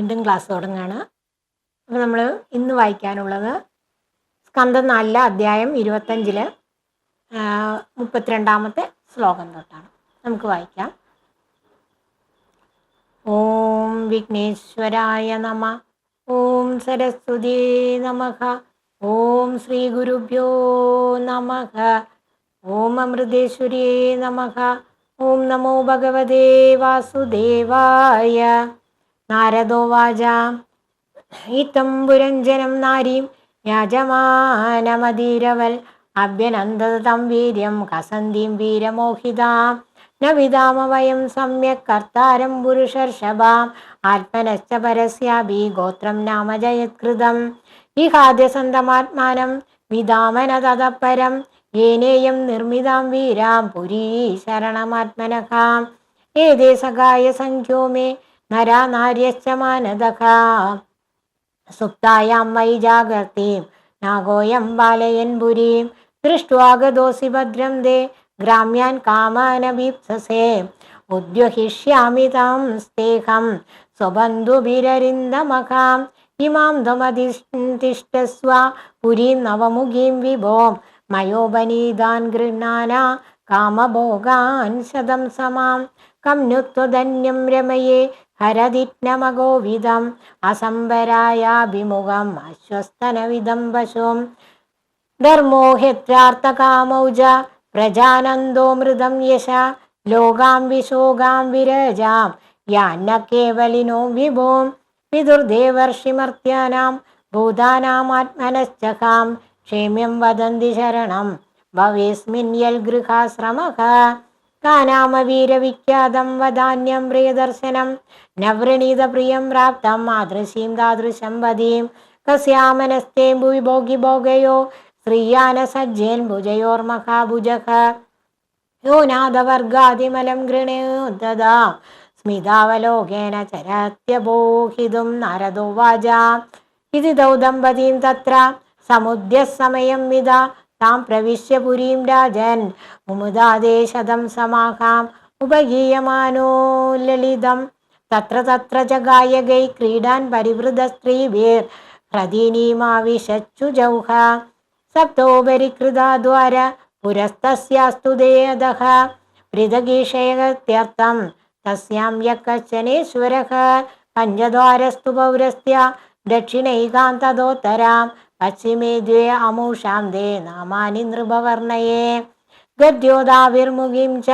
വീണ്ടും ക്ലാസ് തുടങ്ങുകയാണ് അപ്പോൾ നമ്മൾ ഇന്ന് വായിക്കാനുള്ളത് സ്കന്ധം നാലിലെ അധ്യായം ഇരുപത്തഞ്ചിൽ മുപ്പത്തിരണ്ടാമത്തെ ശ്ലോകം തൊട്ടാണ്. നമുക്ക് വായിക്കാം. ഓം വിഘ്നേശ്വരായ നമ ഓം സരസ്വതി നമഹ ഓം ശ്രീ ഗുരുഭ്യോ നമഃ ഓം അമൃതേശ്വരേ നമഃ ഓം നമോ ഭഗവതേ വാസുദേവായ നാരദോ വാച ഇത്തം പുരഞ്ജനം നാരീം യാജമാനമധീരവൽ. അഭ്യനന്ദതം വീര്യം കസന്തിം വീരമോഹിതാം. ന വിതാമ വയം സമ്യക് കർത്താരം പുരുഷർഷഭാം ആത്മനശ്ച പരസ്യാഭി ഗോത്രം നാമ ജയത്കൃതം ഇഹാദ്യസന്തമാത്മാനം വിതാമന തതപരം ഏനേയം നിർമ്മിതാം വീരാം പുരീ ശരണമാത്മനഹാം ഏതേ സഖായ സംഖ്യോ മേ നരാ നാര്യശ്ച മാനദഃ സുപ്തായാം വൈ ജാഗർത്തിം നാഗോയം ബാലയൻ പുരീം ദൃഷ്ട്വാഗതോസി ഭദ്രം ദേ ഗ്രാമ്യാൻ കാമാനഭീപ്സസേ ഉദ്വഹിഷ്യാമി താം സ്നേഹം സ്വബന്ധുഭിരരിന്ദമകാം ഇമാം ത്വമധിഷ്ഠസ്വ പുരീം നവമുഖീം വിഭോം മയോപനീതാൻ ഗൃഹാന കാമഭോഗാൻ ശതം സമാം കംനുത്വധന്യം രമയേ ഹരതിജ്ഞമഗോവിധം അസംബരായാഭിമുഖം അശ്വസ്തനവിധം പശും ധർമ്മോഹ്യത്രാർത്ഥകാമൗജ പ്രജാനന്ദോ മൃതം യശ ലോകാം വിശോകാം വിരജാം യാന്ന കേവലിനോ വിഭോം പിതുർദേവർഷിമർത്യാനാം ഭൂതാനാമാത്മനശ്ചാം ക്ഷേമ്യം വദന്തി ശരണം ഭവേസ്മിൻ യൽ ഗൃഹാശ്രമഃ കാനാമവീരവിഖ്യാതം വധാന്യം പ്രിയദർശനം. നവ്രണീത പ്രിയം പ്രാപ്തം മാതൃശീം താദൃശം വതീം കസ്യാമനസ്തേ ഭുവി ഭോഗി ഭോഗയോ. ശ്രീയാന സജ്ജേൻ ഭുജയോർമഹാഭുജഃ യോ നാദവർഗാതിമലം ഗൃണേദ സ്മിതാവലോകേന ചരത്യബോഹിതും നാരദോ വാച. ഇതി ദൗദമ്പതിയും ദമ്പതീം തത്ര. സമുദ്യസമയം വിദ. താം പ്രവിശ്യ പുരീം രാജൻ. മുമുദാദേശതം സമാഹാം. ഉപഗീയമാനോ ലളിതം. തത്ര തത്ര ച ഗായകൈ ക്രീഡാൻ പരിവൃത സ്ത്രീവീർ. ഹ്രദീനീമാവിശച്ചു ജൗഹ. സപ്തോപരികൃതാദ്വാര കൃതാദ്വാര പുരസ്തസ്യാസ്തു ദേയതഃ പൃഥഗീഷയത്യർത്ഥം തസ്യാം യക്കശ്ചനേശ്വരഃ പഞ്ചദ്വാരസ്തു പൗരസ്ത്യ. ദക്ഷിണൈകാന്തതോത്തരാം പശ്ചിമേ ദ്വേ അമൂഷാം ദേ നാമാനി നൃപവർണയേ. ഗദ്യോദാവിർമുഖിം ച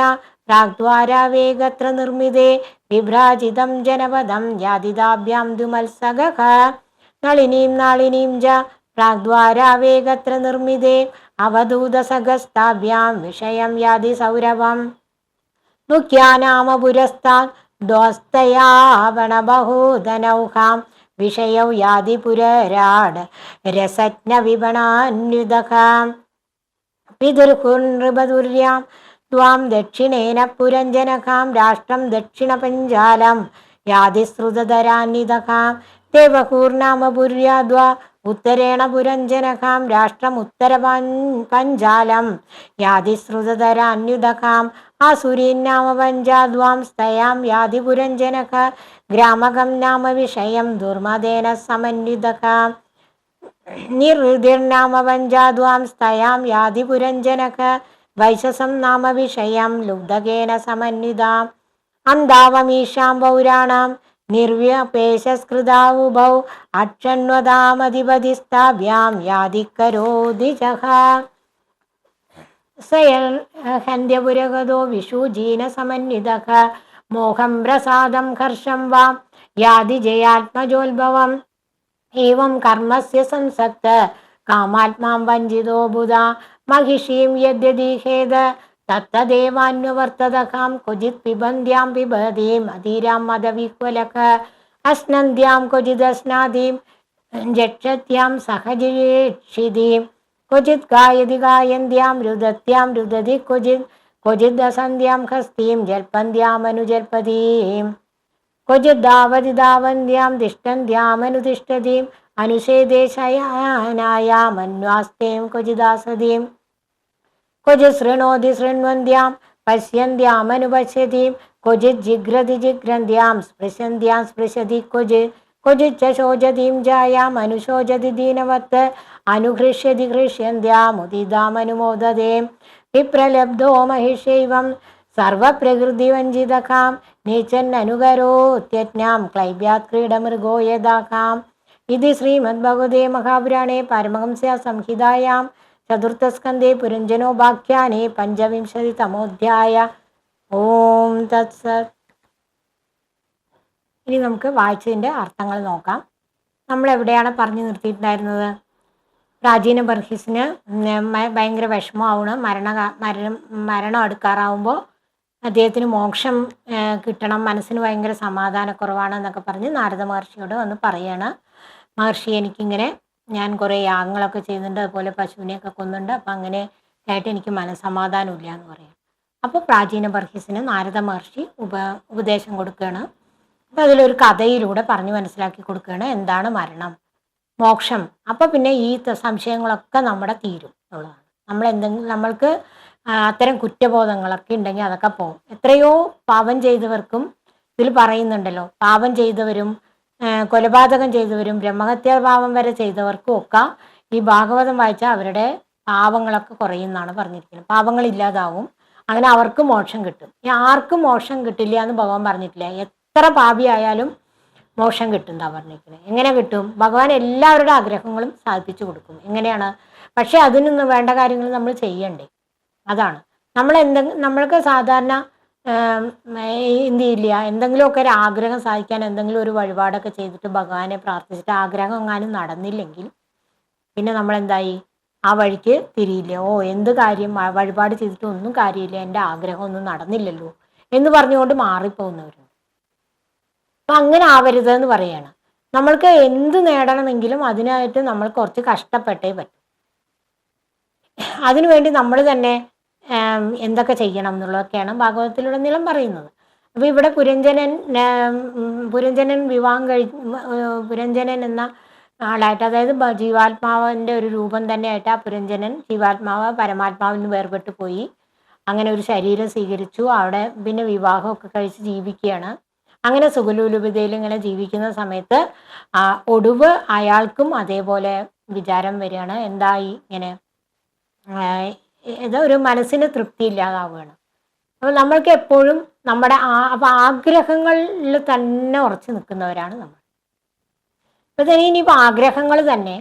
പ്രാഗ്ദ്വാരാവേഗത്ര നിർമ്മിതേ. വിഭ്രാജിതം ജനപദം ജാതിദാഭ്യാം ദ്വിമത്സഗഃ നളിനീം നാളിനീം ച പ്രാഗ്ദ്വാരാവേഗത്ര നിർമ്മിതേ. അവധൂതസഗസ്താഭ്യാം വിഷയം യാതി സൗരഭം. മുഖ്യാനാമപുരസ്താ ദ്വസ്തയാവണബഹൂധനൗഹാം വിഷയൗ യാതി പുരരാട് രസജ്ഞ വിപണാന്യുതകാം പിതൃകുർനൃപതുര്യാം ത്വാം ദക്ഷിണേന പുരഞ്ജനകാം. രാഷ്ട്രം ദക്ഷിണപഞ്ചാലം. പഞ്ചാലം ശ്രുതധരാന്വിതകാം ദേവകൂർണാമപുര്യാദ്വാ ഉത്തരേണ പുരഞ്ജനകാം. രാഷ്ട്രം ഉത്തര പഞ്ചാലം യാതിശ്രുതധരാന്യുതകാം ആസുരീന്നാമ പഞ്ചാദ്വാം സ്ഥയാം യാതി പുരഞ്ജനക ഗ്രാമകം നാമ വിഷയം ദുർമദേന സമന്വിത നിർദിർനാമ പഞ്ചാദ്വാം സ്ഥയാം യാതിപുരഞ്ജനക വൈശസം നാമ വിഷയം ലുബ്ധകേന സമന്വിതാം. അന്താവമീഷാം പൗരാണാം. നിർവ്യപേശസ്കൃതാവുഭൗ. അക്ഷണ്വതാമധിപതിസ്ഥാഭ്യാം യാതിക്കരോതി ഹന്ധ്യപുരഗതോ വിഷു വിഷുജീന സമന്വിതഃ മോഹം പ്രസാദം ഹർഷം വാം. യാതി ജയാത്മജോത്ഭവം ഏവം കർമ്മസ്യ സംസക്ത കാമാത്മാം വഞ്ചിതോ ബുധ. മഹിഷീം യദ്യദീഹേത തത്തദേവാന്വവർത്തതകാം ക്വചിത് പിബന്ധ്യാം പിബതീം. അധീരാം മതവിഹ്വലക അസ്നന്ധ്യാം ക്വചിദസ്നാദീം ജക്ഷത്യാം സഹജിഷിതീം ക്വചിത് ഗായതി ഗായന്ത്യാം രുദത്യാം രുദതി ക്വചിത് ക്വചിദസന്ധ്യാം ഹസ്തീം ജൽപ്പന്ത്യാമനുജൽപ്പതീം ക്വചിദാവതി ദാവന്ത്യാം തിഷ്ടന്ത്യാമനുതിഷ്ഠതീം അനുഷേദേശയാനായാമന്വാസ്തേം ക്വചിദാസതീം ക്വചിത് ശൃണോതി ശൃണ്വന്ത്യാം പശ്യന്ത്യാമനുപശ്യതീം क्वचित् जिघ्रति जिघ्रन्त्यां स्पृशन्त्यां स्पृशति क्वचित् क्वचिच्च शोचतीं जायाम् अनुशोचति दीनवत् അനുഹൃഷ്യതി ഹൃഷ്യന്ത്യാമുദിതാമനുമോദതേ വിപ്രലബ്ധോ മഹിഷൈവം സർവപ്രകൃതിവഞ്ചിതകാം. നീച്ചന്നനുകരോത്യജ്ഞാം ക്ലൈബ്യാത് ക്രീഡമൃഗോ യഥാകാം ഇത് ശ്രീമദ്ഭഗവതേ മഹാപുരാണേ പരമഹംസ്യ സംഹിതായാം. ചതുർത്ഥസ്കന്ധേ പുരഞ്ജനോപാഖ്യാനേ പഞ്ചവിംശതിതമോധ്യായ. ഓം തത്സത് ഇനി നമുക്ക് വായിച്ചതിന്റെ അർത്ഥങ്ങൾ നോക്കാം. നമ്മൾ എവിടെയാണ് പറഞ്ഞു നിർത്തിയിട്ടുണ്ടായിരുന്നത്? പ്രാചീന ബർഹിസിന് ഭയങ്കര വിഷമമാവണം. മരണ മരണം മരണം അടുക്കാറാവുമ്പോൾ അദ്ദേഹത്തിന് മോക്ഷം കിട്ടണം. മനസ്സിന് ഭയങ്കര സമാധാനക്കുറവാണ് എന്നൊക്കെ പറഞ്ഞ് നാരദ മഹർഷിയോട് വന്ന് പറയാണ്. മഹർഷി എനിക്കിങ്ങനെ ഞാൻ കുറേ യാഗങ്ങളൊക്കെ ചെയ്യുന്നുണ്ട്. അതുപോലെ പശുവിനെയൊക്കെ കൊന്നുണ്ട്. അപ്പം അങ്ങനെ ആയിട്ട് എനിക്ക് മനസ്സമാധാനമില്ല എന്ന് പറയാം. അപ്പോൾ പ്രാചീന ബർഹിസിന് നാരദ മഹർഷി ഉപ ഉപദേശം കൊടുക്കുകയാണ് അപ്പോൾ അതിലൊരു കഥയിലൂടെ പറഞ്ഞു മനസ്സിലാക്കി കൊടുക്കുകയാണ് എന്താണ് മരണം? മോക്ഷം. അപ്പോൾ പിന്നെ ഈ സംശയങ്ങളൊക്കെ നമ്മുടെ തീരും എന്നുള്ളതാണ്. നമ്മൾ എന്തെങ്കിലും നമ്മൾക്ക് അത്തരം കുറ്റബോധങ്ങളൊക്കെ ഉണ്ടെങ്കിൽ അതൊക്കെ പോകും എത്രയോ പാപം ചെയ്തവർക്കും ഇതിൽ പറയുന്നുണ്ടല്ലോ. പാപം ചെയ്തവരും കൊലപാതകം ചെയ്തവരും ബ്രഹ്മഹത്യാഭാവം വരെ ചെയ്തവർക്കും ഒക്കെ ഈ ഭാഗവതം വായിച്ചാൽ അവരുടെ പാവങ്ങളൊക്കെ കുറയുമെന്നാണ് പറഞ്ഞിരിക്കുന്നത്. പാവങ്ങൾ ഇല്ലാതാവും. അങ്ങനെ അവർക്ക് മോക്ഷം കിട്ടും. ആർക്കും മോക്ഷം കിട്ടില്ല എന്ന് ഭഗവാൻ പറഞ്ഞിട്ടില്ല. എത്ര പാപിയായാലും മോക്ഷം കിട്ടും പറഞ്ഞിരിക്കുന്നത് എങ്ങനെ കിട്ടും? ഭഗവാൻ എല്ലാവരുടെ ആഗ്രഹങ്ങളും സാധിപ്പിച്ചു കൊടുക്കും. എങ്ങനെയാണ്? പക്ഷെ അതിനൊന്നും വേണ്ട കാര്യങ്ങൾ നമ്മൾ ചെയ്യണ്ടേ. അതാണ്. നമ്മൾ എന്തെങ്കിലും നമ്മൾക്ക് സാധാരണ എന്ത് ചെയ്യില്ല എന്തെങ്കിലുമൊക്കെ ഒരു ആഗ്രഹം സാധിക്കാൻ എന്തെങ്കിലും ഒരു വഴിപാടൊക്കെ ചെയ്തിട്ട് ഭഗവാനെ പ്രാർത്ഥിച്ചിട്ട് ആഗ്രഹം എങ്ങാനും നടന്നില്ലെങ്കിൽ പിന്നെ നമ്മൾ എന്തായി ആ വഴിക്ക് തിരിയില്ല. ഓ എന്ത് കാര്യം? വഴിപാട് ചെയ്തിട്ട് ഒന്നും കാര്യമില്ല. എന്റെ ആഗ്രഹം ഒന്നും നടന്നില്ലല്ലോ എന്ന് പറഞ്ഞുകൊണ്ട് മാറിപ്പോകുന്നവരുണ്ട്. അപ്പം അങ്ങനെ ആവരുത് എന്ന് പറയുകയാണ് നമ്മൾക്ക് എന്ത് നേടണമെങ്കിലും അതിനായിട്ട് നമ്മൾ കുറച്ച് കഷ്ടപ്പെട്ടേ പറ്റും. അതിനുവേണ്ടി നമ്മൾ തന്നെ എന്തൊക്കെ ചെയ്യണം എന്നുള്ളതൊക്കെയാണ് ഭാഗവതത്തിലൂടെ നിലം പറയുന്നത്. അപ്പോൾ ഇവിടെ പുരഞ്ജനൻ പുരഞ്ജനൻ വിവാഹം കഴി പുരഞ്ജനൻ എന്ന ആളായിട്ട് അതായത് ജീവാത്മാവിന്റെ ഒരു രൂപം തന്നെയായിട്ട് ആ പുരഞ്ജനൻ ജീവാത്മാവ് പരമാത്മാവിൽ നിന്ന് വേർപെട്ട് പോയി. അങ്ങനെ ഒരു ശരീരം സ്വീകരിച്ചു. അവിടെ പിന്നെ വിവാഹമൊക്കെ കഴിച്ച് ജീവിക്കുകയാണ്. അങ്ങനെ സുഖലൂലുപതയിൽ ഇങ്ങനെ ജീവിക്കുന്ന സമയത്ത് ആ ഒടുവ് അയാൾക്കും അതേപോലെ വിചാരം വരികയാണ്. എന്തായി ഇങ്ങനെ ഏതോ ഒരു മനസ്സിന് തൃപ്തി ഇല്ലാതാവുകയാണ്. അപ്പോൾ നമ്മൾക്ക് എപ്പോഴും നമ്മുടെ ആ അപ്പം ആഗ്രഹങ്ങളിൽ തന്നെ ഉറച്ചു നിൽക്കുന്നവരാണ് നമ്മൾ. അപ്പോൾ തന്നെ ഇനിയിപ്പോൾ ആഗ്രഹങ്ങൾ തന്നെ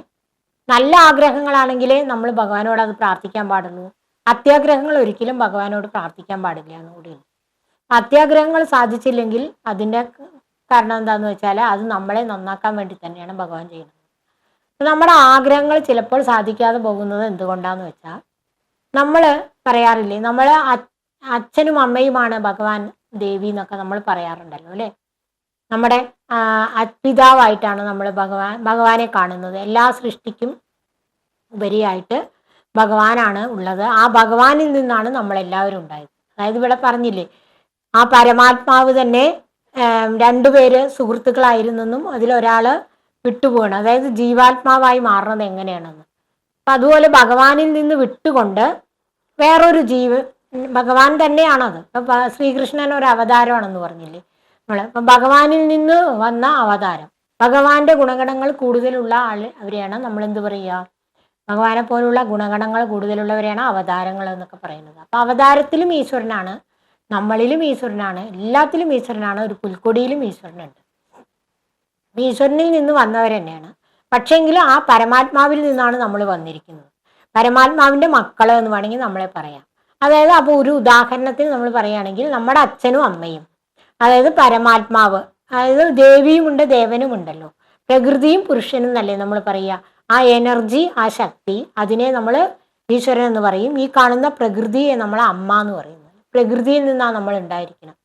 നല്ല ആഗ്രഹങ്ങളാണെങ്കിലേ നമ്മൾ ഭഗവാനോട് അത് പ്രാർത്ഥിക്കാൻ പാടുള്ളൂ അത്യാഗ്രഹങ്ങൾ ഒരിക്കലും ഭഗവാനോട് പ്രാർത്ഥിക്കാൻ പാടില്ല എന്നുകൂടിയുണ്ട് അത്യാഗ്രഹങ്ങൾ സാധിച്ചില്ലെങ്കിൽ അതിന്റെ കാരണം എന്താണെന്ന് വെച്ചാൽ അത് നമ്മളെ നന്നാക്കാൻ വേണ്ടി തന്നെയാണ് ഭഗവാൻ ചെയ്യുന്നത്. നമ്മുടെ ആഗ്രഹങ്ങൾ ചിലപ്പോൾ സാധിക്കാതെ പോകുന്നത് എന്തുകൊണ്ടാന്ന് വെച്ചാൽ നമ്മൾ പറയാറില്ലേ നമ്മൾ അച്ഛനും അമ്മയുമാണ് ഭഗവാൻ ദേവി എന്നൊക്കെ നമ്മൾ പറയാറുണ്ടല്ലോ അല്ലേ? നമ്മുടെ പിതാവായിട്ടാണ് നമ്മൾ ഭഗവാൻ ഭഗവാനെ കാണുന്നത്. എല്ലാ സൃഷ്ടിക്കും ഉപരിയായിട്ട് ഭഗവാനാണ് ഉള്ളത്. ആ ഭഗവാനിൽ നിന്നാണ് നമ്മളെല്ലാവരും ഉണ്ടായത്. അതായത് ഇവിടെ പറഞ്ഞില്ലേ ആ പരമാത്മാവ് തന്നെ രണ്ടുപേര് സുഹൃത്തുക്കളായിരുന്നെന്നും അതിലൊരാൾ വിട്ടുപോകണം അതായത് ജീവാത്മാവായി മാറുന്നത് എങ്ങനെയാണെന്ന്. അപ്പം അതുപോലെ ഭഗവാനിൽ നിന്ന് വിട്ടുകൊണ്ട് വേറൊരു ജീവ ഭഗവാൻ തന്നെയാണത്. ഇപ്പം ശ്രീകൃഷ്ണൻ ഒരു അവതാരമാണെന്ന് പറഞ്ഞില്ലേ നമ്മൾ അപ്പൊ ഭഗവാനിൽ നിന്ന് വന്ന അവതാരം. ഭഗവാന്റെ ഗുണഗണങ്ങൾ കൂടുതലുള്ള ആൾ അവരെയാണ്. നമ്മൾ എന്ത് പറയുക ഭഗവാനെ പോലുള്ള ഗുണഗണങ്ങൾ കൂടുതലുള്ളവരെയാണ് അവതാരങ്ങൾ എന്നൊക്കെ പറയുന്നത്. അപ്പം അവതാരത്തിലും ഈശ്വരനാണ്. നമ്മളിലും ഈശ്വരനാണ് എല്ലാത്തിലും ഈശ്വരനാണ് ഒരു പുൽക്കൊടിയിലും ഈശ്വരനുണ്ട്. ഈശ്വരനിൽ നിന്ന് വന്നവർ തന്നെയാണ്. പക്ഷേങ്കിലും ആ പരമാത്മാവിൽ നിന്നാണ് നമ്മൾ വന്നിരിക്കുന്നത്. പരമാത്മാവിന്റെ മക്കൾ എന്ന് വേണമെങ്കിൽ നമ്മളെ പറയാം. അതായത് അപ്പോൾ ഒരു ഉദാഹരണത്തിന് നമ്മൾ പറയുകയാണെങ്കിൽ നമ്മുടെ അച്ഛനും അമ്മയും അതായത് പരമാത്മാവ് അതായത് ദേവിയുമുണ്ട് ദേവനും ഉണ്ടല്ലോ പ്രകൃതിയും പുരുഷനും എന്നല്ലേ നമ്മൾ പറയുക. ആ എനർജി ആ ശക്തി അതിനെ നമ്മൾ ഈശ്വരൻ എന്ന് പറയും. ഈ കാണുന്ന പ്രകൃതിയെ നമ്മൾ അമ്മ എന്ന് പറയുന്നത് പ്രകൃതിയിൽ നിന്നാണ് നമ്മൾ ഉണ്ടായിരിക്കണം.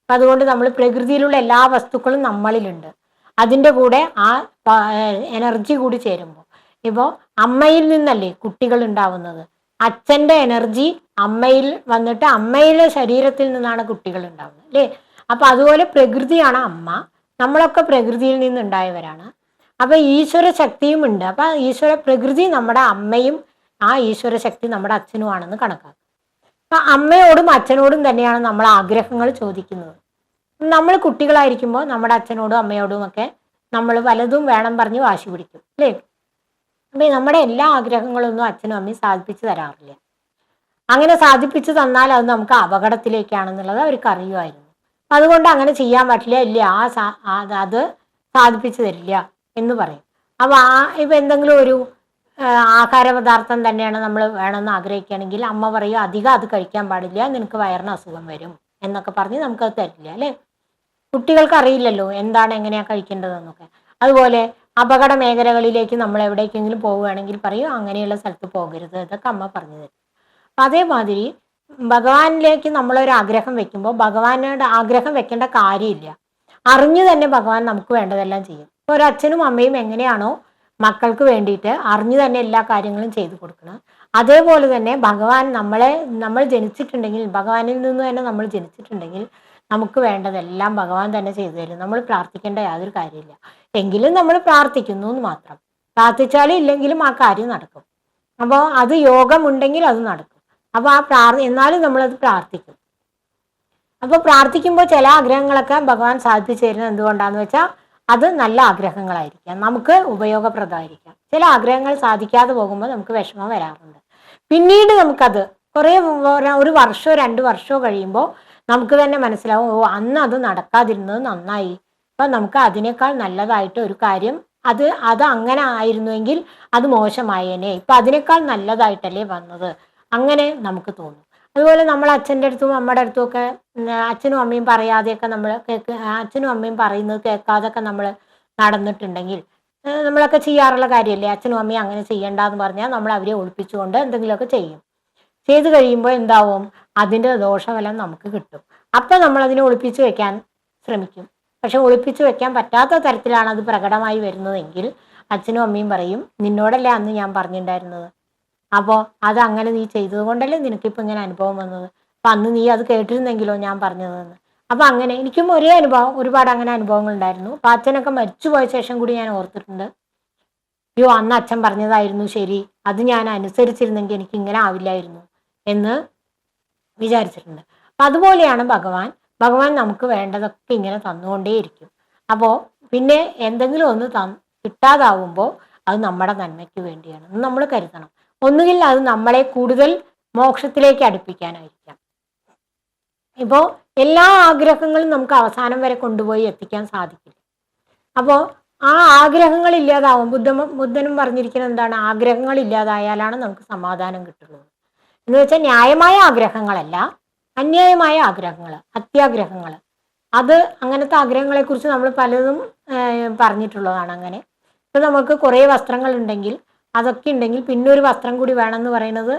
അപ്പം അതുകൊണ്ട് നമ്മൾ പ്രകൃതിയിലുള്ള എല്ലാ വസ്തുക്കളും നമ്മളിലുണ്ട്. അതിന്റെ കൂടെ ആ എനർജി കൂടി ചേരുമ്പോൾ. ഇപ്പോൾ അമ്മയിൽ നിന്നല്ലേ കുട്ടികൾ ഉണ്ടാവുന്നത്? അച്ഛന്റെ എനർജി അമ്മയിൽ വന്നിട്ട് അമ്മയിലെ ശരീരത്തിൽ നിന്നാണ് കുട്ടികൾ ഉണ്ടാവുന്നത് അല്ലേ? അപ്പം അതുപോലെ പ്രകൃതിയാണ് അമ്മ. നമ്മളൊക്കെ പ്രകൃതിയിൽ നിന്നുണ്ടായവരാണ്. അപ്പൊ ഈശ്വര ശക്തിയും ഉണ്ട്. അപ്പൊ ഈശ്വര പ്രകൃതി നമ്മുടെ അമ്മയും ആ ഈശ്വര ശക്തി നമ്മുടെ അച്ഛനുമാണെന്ന് കണക്കാക്കും. അമ്മയോടും അച്ഛനോടും തന്നെയാണ് നമ്മൾ ആഗ്രഹങ്ങൾ ചോദിക്കുന്നത്. നമ്മൾ കുട്ടികളായിരിക്കുമ്പോൾ നമ്മുടെ അച്ഛനോടും അമ്മയോടും ഒക്കെ നമ്മൾ വലതും വേണം പറഞ്ഞ് വാശി പിടിക്കും അല്ലേ? അപ്പം നമ്മുടെ എല്ലാ ആഗ്രഹങ്ങളൊന്നും അച്ഛനും അമ്മയും സാധിപ്പിച്ചു തരാറില്ല. അങ്ങനെ സാധിപ്പിച്ചു തന്നാൽ അത് നമുക്ക് അപകടത്തിലേക്കാണെന്നുള്ളത് അവർക്ക് അറിയുമായിരുന്നു. അതുകൊണ്ട് അങ്ങനെ ചെയ്യാൻ പറ്റില്ല ഇല്ല ആ അത് സാധിപ്പിച്ചു തരില്ല എന്ന് പറയും. അപ്പോൾ ആ ഇപ്പം എന്തെങ്കിലും ഒരു ആഹാര പദാർത്ഥം തന്നെയാണ് നമ്മൾ വേണമെന്ന് ആഗ്രഹിക്കുകയാണെങ്കിൽ അമ്മ പറയും അധികം അത് കഴിക്കാൻ പാടില്ല നിനക്ക് വയറിന് അസുഖം വരും എന്നൊക്കെ പറഞ്ഞ് നമുക്കത് തരില്ല അല്ലേ? കുട്ടികൾക്ക് അറിയില്ലല്ലോ എന്താണ് എങ്ങനെയാ കഴിക്കേണ്ടതെന്നൊക്കെ. അതുപോലെ അപകട മേഖലകളിലേക്ക് നമ്മൾ എവിടേക്കെങ്കിലും പോവുകയാണെങ്കിൽ പറയും അങ്ങനെയുള്ള സ്ഥലത്ത് പോകരുത് ഇതൊക്കെ അമ്മ പറഞ്ഞു തരും. അപ്പം അതേമാതിരി ഭഗവാനിലേക്ക് നമ്മളൊരു ആഗ്രഹം വെക്കുമ്പോൾ ഭഗവാനോട് ആഗ്രഹം വെക്കേണ്ട കാര്യമില്ല. അറിഞ്ഞു തന്നെ ഭഗവാൻ നമുക്ക് വേണ്ടതെല്ലാം ചെയ്യും. ഇപ്പോൾ ഒരു അച്ഛനും അമ്മയും എങ്ങനെയാണോ മക്കൾക്ക് വേണ്ടിയിട്ട് അറിഞ്ഞു തന്നെ എല്ലാ കാര്യങ്ങളും ചെയ്തു കൊടുക്കണം. അതേപോലെ തന്നെ ഭഗവാൻ നമ്മളെ നമ്മൾ ജനിച്ചിട്ടുണ്ടെങ്കിൽ ഭഗവാനിൽ നിന്ന് തന്നെ നമ്മൾ ജനിച്ചിട്ടുണ്ടെങ്കിൽ നമുക്ക് വേണ്ടതെല്ലാം ഭഗവാൻ തന്നെ ചെയ്തു തരും. നമ്മൾ പ്രാർത്ഥിക്കേണ്ട യാതൊരു കാര്യമില്ല. എങ്കിലും നമ്മൾ പ്രാർത്ഥിക്കുന്നു എന്ന് മാത്രം. പ്രാർത്ഥിച്ചാലും ഇല്ലെങ്കിലും ആ കാര്യം നടക്കും. അപ്പോൾ അത് യോഗമുണ്ടെങ്കിൽ അത് നടക്കും. അപ്പോൾ ആ പ്രാർ എന്നാലും നമ്മളത് പ്രാർത്ഥിക്കും. അപ്പോൾ പ്രാർത്ഥിക്കുമ്പോൾ ചില ആഗ്രഹങ്ങളൊക്കെ ഭഗവാൻ സാധിച്ചു തരുന്നത് എന്തുകൊണ്ടാന്ന് വെച്ചാൽ അത് നല്ല ആഗ്രഹങ്ങളായിരിക്കാം. നമുക്ക് ഉപയോഗപ്രദമായിരിക്കാം. ചില ആഗ്രഹങ്ങൾ സാധിക്കാതെ പോകുമ്പോൾ നമുക്ക് വിഷമം വരാറുണ്ട്. പിന്നീട് നമുക്കത് കുറേ ഒരു വർഷമോ രണ്ട് വർഷമോ കഴിയുമ്പോൾ നമുക്ക് തന്നെ മനസ്സിലാവും ഓ അന്ന് അത് നടക്കാതിരുന്നത് നന്നായി. അപ്പം നമുക്ക് അതിനേക്കാൾ നല്ലതായിട്ട് ഒരു കാര്യം അത് അത് അങ്ങനെ ആയിരുന്നുവെങ്കിൽ അത് മോശമായേനെ. ഇപ്പം അതിനേക്കാൾ നല്ലതായിട്ടല്ലേ വന്നത്? അങ്ങനെ നമുക്ക് തോന്നും. അതുപോലെ നമ്മൾ അച്ഛന്റെ അടുത്തും അമ്മയുടെ അടുത്തും ഒക്കെ അച്ഛനും അമ്മയും പറയാതെയൊക്കെ നമ്മൾ കേൾക്ക് അച്ഛനും അമ്മയും പറയുന്നത് കേൾക്കാതൊക്കെ നമ്മൾ നടന്നിട്ടുണ്ടെങ്കിൽ നമ്മളൊക്കെ ചെയ്യാറുള്ള കാര്യമല്ലേ അച്ഛനും അമ്മയും അങ്ങനെ ചെയ്യണ്ടെന്ന് പറഞ്ഞാൽ നമ്മൾ അവരെ ഒളിപ്പിച്ചുകൊണ്ട് എന്തെങ്കിലുമൊക്കെ ചെയ്യും. ചെയ്ത് കഴിയുമ്പോൾ എന്താവും? അതിന്റെ ദോഷഫലം നമുക്ക് കിട്ടും. അപ്പം നമ്മൾ അതിനെ ഒളിപ്പിച്ച് വെക്കാൻ ശ്രമിക്കും. പക്ഷെ ഒളിപ്പിച്ച് വെക്കാൻ പറ്റാത്ത തരത്തിലാണ് അത് പ്രകടമായി വരുന്നതെങ്കിൽ അച്ഛനും അമ്മയും പറയും നിന്നോടല്ലേ അന്ന് ഞാൻ പറഞ്ഞിട്ടുണ്ടായിരുന്നത് അപ്പോൾ അത് അങ്ങനെ നീ ചെയ്തത് കൊണ്ടല്ലേ നിനക്കിപ്പോൾ ഇങ്ങനെ അനുഭവം വന്നത്? അപ്പം അന്ന് നീ അത് കേട്ടിരുന്നെങ്കിലോ ഞാൻ പറഞ്ഞതെന്ന്. അപ്പം അങ്ങനെ എനിക്കും ഒരേ അനുഭവം ഒരുപാട് അങ്ങനെ അനുഭവങ്ങൾ ഉണ്ടായിരുന്നു അപ്പം അച്ഛനൊക്കെ മരിച്ചുപോയ ശേഷം കൂടി ഞാൻ ഓർത്തിട്ടുണ്ട്. അയ്യോ അന്ന് അച്ഛൻ പറഞ്ഞതായിരുന്നു ശരി അത് ഞാൻ അനുസരിച്ചിരുന്നെങ്കിൽ എനിക്ക് ഇങ്ങനെ ആവില്ലായിരുന്നു എന്ന് വിചാരിച്ചിട്ടുണ്ട്. അപ്പം അതുപോലെയാണ് ഭഗവാൻ. ഭഗവാൻ നമുക്ക് വേണ്ടതൊക്കെ ഇങ്ങനെ തന്നുകൊണ്ടേയിരിക്കും. അപ്പോൾ പിന്നെ എന്തെങ്കിലും ഒന്ന് തന്ന് കിട്ടാതാവുമ്പോൾ അത് നമ്മുടെ നന്മയ്ക്ക് വേണ്ടിയാണ്. നമ്മൾ കരുതണം. ഒന്നുകിൽ അത് നമ്മളെ കൂടുതൽ മോക്ഷത്തിലേക്ക് അടുപ്പിക്കാനായിരിക്കാം. ഇപ്പോൾ എല്ലാ ആഗ്രഹങ്ങളും നമുക്ക് അവസാനം വരെ കൊണ്ടുപോയി എത്തിക്കാൻ സാധിക്കില്ല. അപ്പോൾ ആ ആഗ്രഹങ്ങൾ ഇല്ലാതാവും. ബുദ്ധ ബുദ്ധനും പറഞ്ഞിരിക്കുന്നത് എന്താണ്? ആഗ്രഹങ്ങൾ ഇല്ലാതായാലാണ് നമുക്ക് സമാധാനം കിട്ടുള്ളൂ എന്ന് വെച്ചാൽ ന്യായമായ ആഗ്രഹങ്ങളല്ല അന്യായമായ ആഗ്രഹങ്ങൾ അത്യാഗ്രഹങ്ങൾ. അത് അങ്ങനത്തെ ആഗ്രഹങ്ങളെക്കുറിച്ച് നമ്മൾ പലതും പറഞ്ഞിട്ടുള്ളതാണ് അങ്ങനെ. ഇപ്പം നമുക്ക് കുറേ വസ്ത്രങ്ങൾ ഉണ്ടെങ്കിൽ അതൊക്കെ ഉണ്ടെങ്കിൽ പിന്നെ ഒരു വസ്ത്രം കൂടി വേണമെന്ന് പറയുന്നത്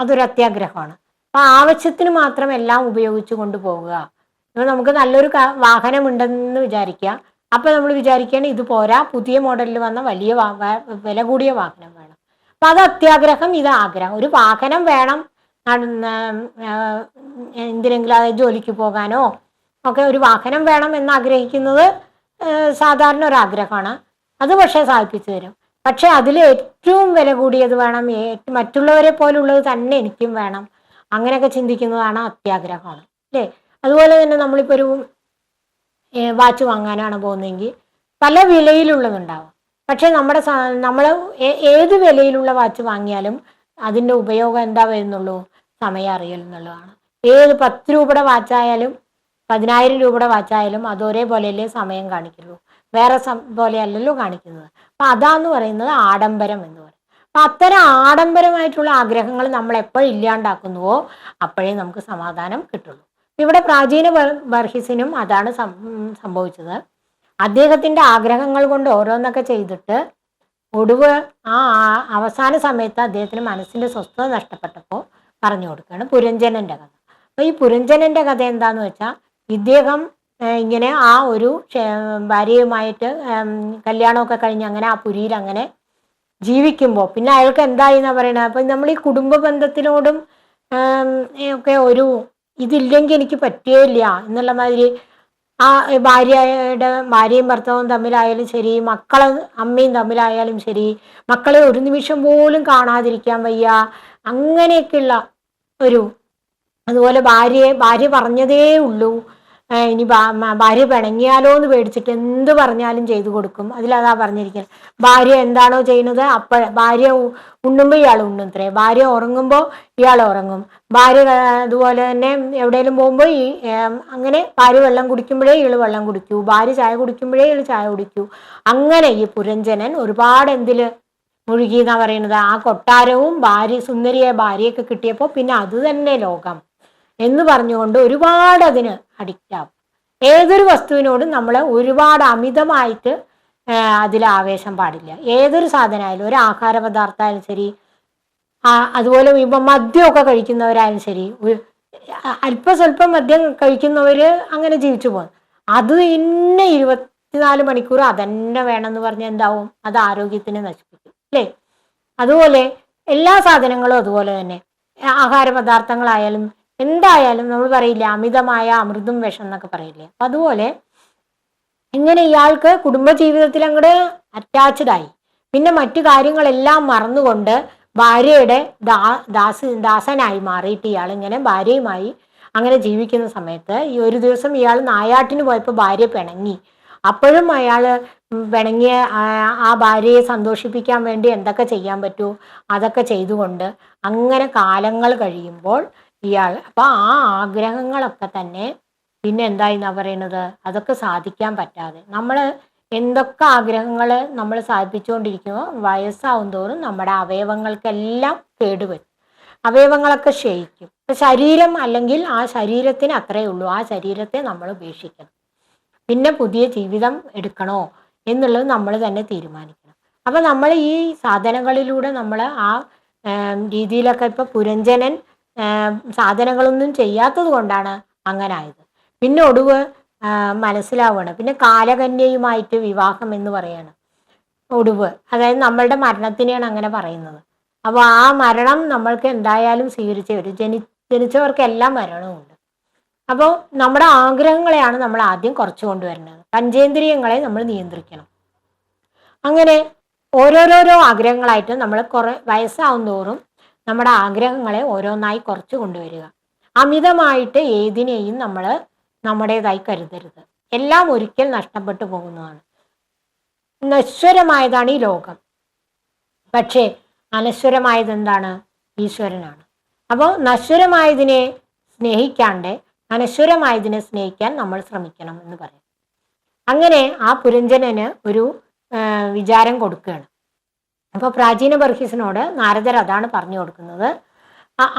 അതൊരു അത്യാഗ്രഹമാണ്. അപ്പം ആവശ്യത്തിന് മാത്രം എല്ലാം ഉപയോഗിച്ചു കൊണ്ടുപോകുക ഇപ്പൊ നമുക്ക് നല്ലൊരു വാഹനമുണ്ടെന്ന് വിചാരിക്കുക. അപ്പോൾ നമ്മൾ വിചാരിക്കുകയാണ് ഇത് പോരാ പുതിയ മോഡലിൽ വന്ന വലിയ വില കൂടിയ വാഹനം വേണം. അപ്പം അത് അത്യാഗ്രഹം ഇത് ആഗ്രഹം. ഒരു വാഹനം വേണം എന്തിനെങ്കിലും അതായത് ജോലിക്ക് പോകാനോ ഒക്കെ ഒരു വാഹനം വേണം എന്ന് ആഗ്രഹിക്കുന്നത് സാധാരണ ഒരു ആഗ്രഹമാണ്. അത് പക്ഷേ സാധിപ്പിച്ചു തരും. പക്ഷെ അതിൽ ഏറ്റവും വില കൂടിയത് വേണം മറ്റുള്ളവരെ പോലുള്ളത് തന്നെ എനിക്കും വേണം. അങ്ങനെയൊക്കെ ചിന്തിക്കുന്നതാണ് അത്യാഗ്രഹമാണ് അല്ലേ? അതുപോലെ തന്നെ നമ്മളിപ്പോൾ ഒരു വാച്ച് വാങ്ങാനാണ് പോകുന്നതെങ്കിൽ പല വിലയിലുള്ളതുണ്ടാവും. പക്ഷേ നമ്മുടെ നമ്മൾ ഏത് വിലയിലുള്ള വാച്ച് വാങ്ങിയാലും അതിന്റെ ഉപയോഗം എന്താ വരുന്നുള്ളൂ? സമയം അറിയൽ എന്നുള്ളതാണ്. ഏത് പത്ത് രൂപയുടെ വാച്ചായാലും പതിനായിരം രൂപയുടെ വാച്ചായാലും അത് സമയം കാണിക്കുള്ളൂ. വേറെ സം പോലെയല്ലല്ലോ കാണിക്കുന്നത്. അപ്പം അതാന്ന് പറയുന്നത് ആഡംബരം എന്ന് പറയും. അപ്പം അത്തരം ആഡംബരമായിട്ടുള്ള ആഗ്രഹങ്ങൾ നമ്മൾ എപ്പോഴും ഇല്ലാണ്ടാക്കുന്നുവോ അപ്പോഴേ നമുക്ക് സമാധാനം കിട്ടുള്ളൂ. ഇവിടെ പ്രാചീന ബർ- ബർഹിസിനും അതാണ് സംഭവിച്ചത്. അദ്ദേഹത്തിന്റെ ആഗ്രഹങ്ങൾ കൊണ്ട് ഓരോന്നൊക്കെ ചെയ്തിട്ട് ഒടുവ് ആ അവസാന സമയത്ത് അദ്ദേഹത്തിന് മനസ്സിന്റെ സ്വസ്ഥത നഷ്ടപ്പെട്ടപ്പോൾ പറഞ്ഞു കൊടുക്കുകയാണ് പുരഞ്ജനന്റെ കഥ. അപ്പോൾ ഈ പുരഞ്ജനന്റെ കഥ എന്താന്ന് വെച്ചാൽ ഇദ്ദേഹം ഇങ്ങനെ ആ ഒരു ഭാര്യയുമായിട്ട് കല്യാണമൊക്കെ കഴിഞ്ഞ് അങ്ങനെ ആ പുരിയിൽ അങ്ങനെ ജീവിക്കുമ്പോൾ പിന്നെ അയാൾക്ക് എന്തായി എന്നാ പറയണത് അപ്പം നമ്മൾ ഈ കുടുംബ ബന്ധത്തിനോടും ഒക്കെ ഒരു ഇതില്ലെങ്കിൽ എനിക്ക് പറ്റുകയില്ല എന്നുള്ള മാതിരി ആ ഭാര്യയുടെ ഭാര്യയും ഭർത്താവും തമ്മിലായാലും ശരി മക്കളെ അമ്മയും തമ്മിലായാലും ശരി മക്കളെ ഒരു നിമിഷം പോലും കാണാതിരിക്കാൻ വയ്യ. അങ്ങനെയൊക്കെയുള്ള ഒരു അതുപോലെ ഭാര്യയെ ഭാര്യ പറഞ്ഞതേ ഉള്ളൂ. ഇനി ഭാര്യ പിണങ്ങിയാലോ എന്ന് പേടിച്ചിട്ട് എന്ത് പറഞ്ഞാലും ചെയ്തു കൊടുക്കും. അതിലതാ പറഞ്ഞിരിക്കുന്നത് ഭാര്യ എന്താണോ ചെയ്യുന്നത് അപ്പോൾ ഭാര്യ ഉണ്ണുമ്പോൾ ഇയാൾ ഉണ്ണും ഇത്രേ ഭാര്യ ഉറങ്ങുമ്പോൾ ഇയാൾ ഉറങ്ങും. ഭാര്യ അതുപോലെ തന്നെ എവിടെയെങ്കിലും പോകുമ്പോൾ ഈ അങ്ങനെ ഭാര്യ വെള്ളം കുടിക്കുമ്പോഴേ ഇയാൾ വെള്ളം കുടിക്കൂ. ഭാര്യ ചായ കുടിക്കുമ്പോഴേ ഇയാൾ ചായ കുടിക്കൂ. അങ്ങനെ ഈ പുരഞ്ജനൻ ഒരുപാട് എന്തിൽ മുഴുകി എന്നാ പറയുന്നത്? ആ കൊട്ടാരവും ഭാര്യ സുന്ദരിയായ ഭാര്യയൊക്കെ കിട്ടിയപ്പോൾ പിന്നെ അത് തന്നെ ലോകം. എന്ന് പറഞ്ഞുകൊണ്ട് ഒരുപാട് അതിന് അഡിക്റ്റ് ആവും. ഏതൊരു വസ്തുവിനോടും നമ്മൾ ഒരുപാട് അമിതമായിട്ട് അതിൽ ആവേശം പാടില്ല. ഏതൊരു സാധനമായാലും ഒരു ആഹാര പദാർത്ഥമായാലും ശരി അതുപോലെ ഇപ്പം മദ്യമൊക്കെ കഴിക്കുന്നവരായാലും ശരി അല്പ സ്വല്പം മദ്യം കഴിക്കുന്നവർ അങ്ങനെ ജീവിച്ചു പോകും അത് ഇന്ന ഇരുപത്തിനാല് മണിക്കൂർ അതന്നെ വേണമെന്ന് പറഞ്ഞാൽ എന്താവും? അത് ആരോഗ്യത്തിന് നശിപ്പിക്കും അല്ലേ? അതുപോലെ എല്ലാ സാധനങ്ങളും അതുപോലെ തന്നെ. ആഹാര പദാർത്ഥങ്ങളായാലും എന്തായാലും നമ്മൾ പറയില്ല അമിതമായ അമൃതും വിഷം എന്നൊക്കെ പറയില്ലേ? അപ്പൊ അതുപോലെ ഇങ്ങനെ ഇയാൾക്ക് കുടുംബജീവിതത്തിൽ അങ്ങോട്ട് അറ്റാച്ച്ഡായി പിന്നെ മറ്റു കാര്യങ്ങളെല്ലാം മറന്നുകൊണ്ട് ഭാര്യയുടെ ദാ ദാസ് ദാസനായി മാറിയിട്ട് ഇയാൾ ഇങ്ങനെ ഭാര്യയുമായി അങ്ങനെ ജീവിക്കുന്ന സമയത്ത് ഈ ഒരു ദിവസം ഇയാൾ നായാട്ടിന് പോയപ്പോൾ ഭാര്യ പിണങ്ങി. അപ്പോഴും അയാൾ പിണങ്ങിയ ആ- ഭാര്യയെ സന്തോഷിപ്പിക്കാൻ വേണ്ടി എന്തൊക്കെ ചെയ്യാൻ പറ്റുമോ അതൊക്കെ ചെയ്തുകൊണ്ട് അങ്ങനെ കാലങ്ങൾ കഴിയുമ്പോൾ ഇയാൾ. അപ്പൊ ആ ആഗ്രഹങ്ങളൊക്കെ തന്നെ പിന്നെ എന്തായി എന്നാ പറയണത്? അതൊക്കെ സാധിക്കാൻ പറ്റാതെ. നമ്മൾ എന്തൊക്കെ ആഗ്രഹങ്ങൾ നമ്മൾ സാധിപ്പിച്ചുകൊണ്ടിരിക്കുമോ വയസ്സാവും തോറും നമ്മുടെ അവയവങ്ങൾക്കെല്ലാം കേടുവരും. അവയവങ്ങളൊക്കെ ക്ഷയിക്കും. ഇപ്പൊ ശരീരം അല്ലെങ്കിൽ ആ ശരീരത്തിന് അത്രയേ ഉള്ളൂ. ആ ശരീരത്തെ നമ്മൾ ഉപേക്ഷിക്കണം. പിന്നെ പുതിയ ജീവിതം എടുക്കണോ എന്നുള്ളത് നമ്മൾ തന്നെ തീരുമാനിക്കണം. അപ്പൊ നമ്മൾ ഈ സാധനങ്ങളിലൂടെ നമ്മൾ ആ രീതിയിലൊക്കെ ഇപ്പൊ പുരഞ്ജനൻ സാധനങ്ങളൊന്നും ചെയ്യാത്തത് കൊണ്ടാണ് അങ്ങനെ ആയത് പിന്നെ ഒടുവ് മനസ്സിലാവുകയാണ് പിന്നെ കാലകന്യയുമായിട്ട് വിവാഹം എന്ന് പറയാണ്. ഒടുവ്. അതായത് നമ്മളുടെ മരണത്തിനെയാണ് അങ്ങനെ പറയുന്നത്. അപ്പോൾ ആ മരണം നമ്മൾക്ക് എന്തായാലും സ്വീകരിച്ചേ വരും ജനി ജനിച്ചവർക്കെല്ലാം മരണമുണ്ട്. അപ്പോൾ നമ്മുടെ ആഗ്രഹങ്ങളെയാണ് നമ്മൾ ആദ്യം കുറച്ചു കൊണ്ടുവരുന്നത്. പഞ്ചേന്ദ്രിയങ്ങളെ നമ്മൾ നിയന്ത്രിക്കണം. അങ്ങനെ ഓരോരോരോ ആഗ്രഹങ്ങളായിട്ട് നമ്മൾ കുറെ വയസ്സാവും തോറും നമ്മുടെ ആഗ്രഹങ്ങളെ ഓരോന്നായി കുറച്ച് കൊണ്ടുവരിക. അമിതമായിട്ട് ഏതിനെയും നമ്മൾ നമ്മുടേതായി കരുതരുത്. എല്ലാം ഒരിക്കൽ നഷ്ടപ്പെട്ടു പോകുന്നതാണ്. നശ്വരമായതാണ് ഈ ലോകം. പക്ഷേ അനശ്വരമായത് എന്താണ്? ഈശ്വരനാണ്. അപ്പോൾ നശ്വരമായതിനെ സ്നേഹിക്കാണ്ട് അനശ്വരമായതിനെ സ്നേഹിക്കാൻ നമ്മൾ ശ്രമിക്കണം എന്ന് പറയും. അങ്ങനെ ആ പുരഞ്ജനന് ഒരു വിചാരം കൊടുക്കുകയാണ്. അപ്പോൾ പ്രാചീന ബർഹിസിനോട് നാരദർ അതാണ് പറഞ്ഞു കൊടുക്കുന്നത്.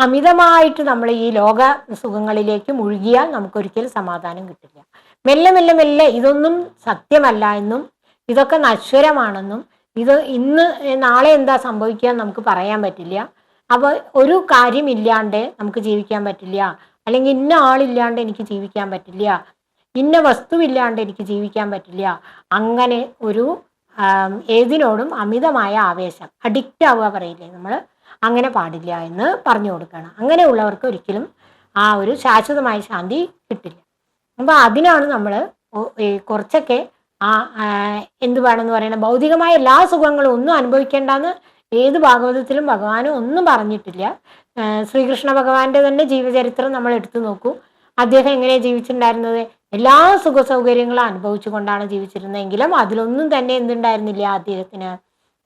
അമിതമായിട്ട് നമ്മൾ ഈ ലോക സുഖങ്ങളിലേക്ക് മുഴുകിയാൽ നമുക്കൊരിക്കലും സമാധാനം കിട്ടില്ല. മെല്ലെ മെല്ലെ മെല്ലെ ഇതൊന്നും സത്യമല്ല എന്നും ഇതൊക്കെ നശ്വരമാണെന്നും ഇത് ഇന്ന് നാളെ എന്താ സംഭവിക്കുക നമുക്ക് പറയാൻ പറ്റില്ല. അപ്പോൾ ഒരു കാര്യമില്ലാണ്ട് നമുക്ക് ജീവിക്കാൻ പറ്റില്ല. അല്ലെങ്കിൽ ഇന്ന ആളില്ലാണ്ട് എനിക്ക് ജീവിക്കാൻ പറ്റില്ല. ഇന്ന വസ്തുവില്ലാണ്ട് എനിക്ക് ജീവിക്കാൻ പറ്റില്ല. അങ്ങനെ ഒരു ഏതിനോടും അമിതമായ ആവേശം അഡിക്റ്റ് ആവുക പറയില്ലേ നമ്മൾ? അങ്ങനെ പാടില്ല എന്ന് പറഞ്ഞു കൊടുക്കണം. അങ്ങനെയുള്ളവർക്ക് ഒരിക്കലും ആ ഒരു ശാശ്വതമായ ശാന്തി കിട്ടില്ല. അപ്പോൾ അതിനാണ് നമ്മൾ കുറച്ചൊക്കെ ആ എന്ത് വേണമെന്ന് പറയുന്നത്? ഭൗതികമായ എല്ലാ സുഖങ്ങളും ഒന്നും അനുഭവിക്കേണ്ടെന്ന് ഏത് ഭാഗവതത്തിലും ഭഗവാനും ഒന്നും പറഞ്ഞിട്ടില്ല. ശ്രീകൃഷ്ണ ഭഗവാന്റെ തന്നെ ജീവചരിത്രം നമ്മൾ എടുത്തു നോക്കൂ. അദ്ദേഹം എങ്ങനെയാണ് ജീവിച്ചിട്ടുണ്ടായിരുന്നത്? എല്ലാ സുഖ സൗകര്യങ്ങളും അനുഭവിച്ചു കൊണ്ടാണ് ജീവിച്ചിരുന്നതെങ്കിലും അതിലൊന്നും തന്നെ എന്തുണ്ടായിരുന്നില്ല. അദ്ദേഹത്തിന്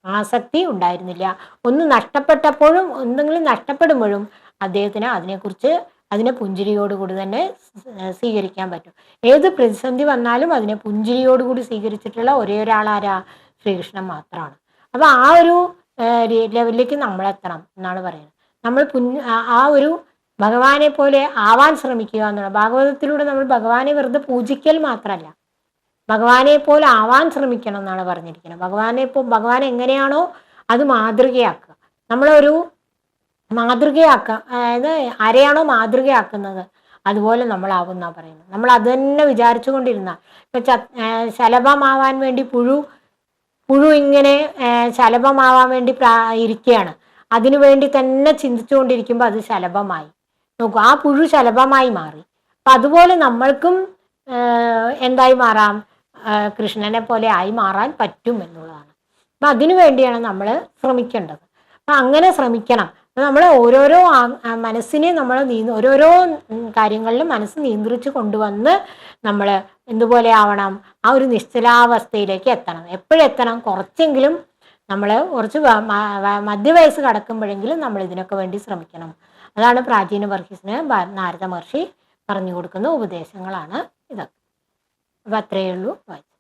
ആസക്തി ഉണ്ടായിരുന്നില്ല. ഒന്ന് നഷ്ടപ്പെട്ടപ്പോഴും എന്തെങ്കിലും നഷ്ടപ്പെടുമ്പോഴും അദ്ദേഹത്തിന് അതിനെക്കുറിച്ച് അതിനെ പുഞ്ചിരിയോടുകൂടി തന്നെ സ്വീകരിക്കാൻ പറ്റും. ഏത് പ്രതിസന്ധി വന്നാലും അതിനെ പുഞ്ചിരിയോടുകൂടി സ്വീകരിച്ചിട്ടുള്ള ഒരേ ഒരാളാരാ ശ്രീകൃഷ്ണൻ മാത്രമാണ്. അപ്പോൾ ആ ഒരു ലെവലിലേക്ക് നമ്മൾ എത്തണം എന്നാണ് പറയുന്നത്. നമ്മൾ ആ ഒരു ഭഗവാനെ പോലെ ആവാൻ ശ്രമിക്കുക എന്നുള്ള ഭാഗവതത്തിലൂടെ നമ്മൾ ഭഗവാനെ വെറുതെ പൂജിക്കൽ മാത്രമല്ല. ഭഗവാനെ പോലെ ആവാൻ ശ്രമിക്കണം എന്നാണ് പറഞ്ഞിരിക്കുന്നത്. ഭഗവാനെ ഇപ്പോൾ ഭഗവാൻ എങ്ങനെയാണോ അത് മാതൃകയാക്കുക. നമ്മളൊരു മാതൃകയാക്കുക അതായത് ആരെയാണോ മാതൃകയാക്കുന്നത്? അതുപോലെ നമ്മളാവുന്ന പറയുന്നത്. നമ്മൾ അത് തന്നെ വിചാരിച്ചു കൊണ്ടിരുന്ന ഇപ്പൊ ശലഭമാവാൻ വേണ്ടി പുഴു പുഴു ഇങ്ങനെ ശലഭമാവാൻ വേണ്ടി പ്രാ ഇരിക്കുകയാണ് അതിനു വേണ്ടി തന്നെ ചിന്തിച്ചുകൊണ്ടിരിക്കുമ്പോൾ അത് ശലഭമായി. നോക്കൂ ആ പുഴു ശലഭമായി മാറി. അപ്പൊ അതുപോലെ നമ്മൾക്കും എന്തായി മാറാം? കൃഷ്ണനെ പോലെ ആയി മാറാൻ പറ്റും എന്നുള്ളതാണ്. അപ്പൊ അതിനു വേണ്ടിയാണ് നമ്മൾ ശ്രമിക്കേണ്ടത്. അപ്പൊ അങ്ങനെ ശ്രമിക്കണം. നമ്മൾ ഓരോരോ മനസ്സിനെ നമ്മൾ നീ ഓരോരോ കാര്യങ്ങളിലും മനസ്സ് നിയന്ത്രിച്ച് കൊണ്ടുവന്ന് നമ്മൾ എന്തുപോലെ ആവണം? ആ ഒരു നിശ്ചലാവസ്ഥയിലേക്ക് എത്തണം. എപ്പോഴെത്തണം കുറച്ചെങ്കിലും നമ്മൾ കുറച്ച് മധ്യവയസ്സ് കടക്കുമ്പോഴെങ്കിലും നമ്മൾ ഇതിനൊക്കെ വേണ്ടി ശ്രമിക്കണം. അതാണ് പ്രാചീന വർഗീസിന് നാരദ മഹർഷി പറഞ്ഞു കൊടുക്കുന്ന ഉപദേശങ്ങളാണ് ഇതൊക്കെ. അപ്പം അത്രയേ ഉള്ളൂ. വായിച്ചു